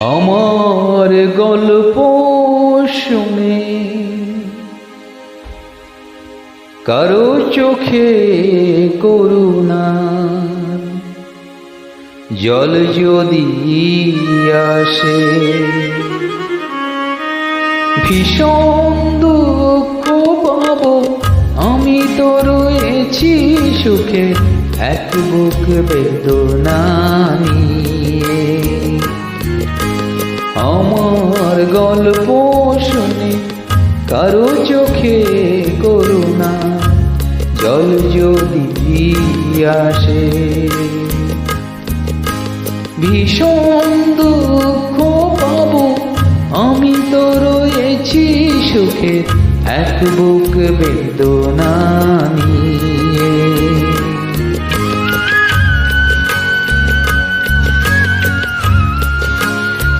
আমার গল্প শুনে কারও চোখে করুণা, জল যদি আসে, ভীষণ দুঃখ পাব। আমি তো রয়েছি সুখে, এক বুক বেদনা নিয়ে। আমার গল্প শুনে কারও চোখে করুণা, জল যদি আসে। ভীষণ দুঃখ পাবো, আমি তো রয়েছি সুখে, এক বুক বেদনা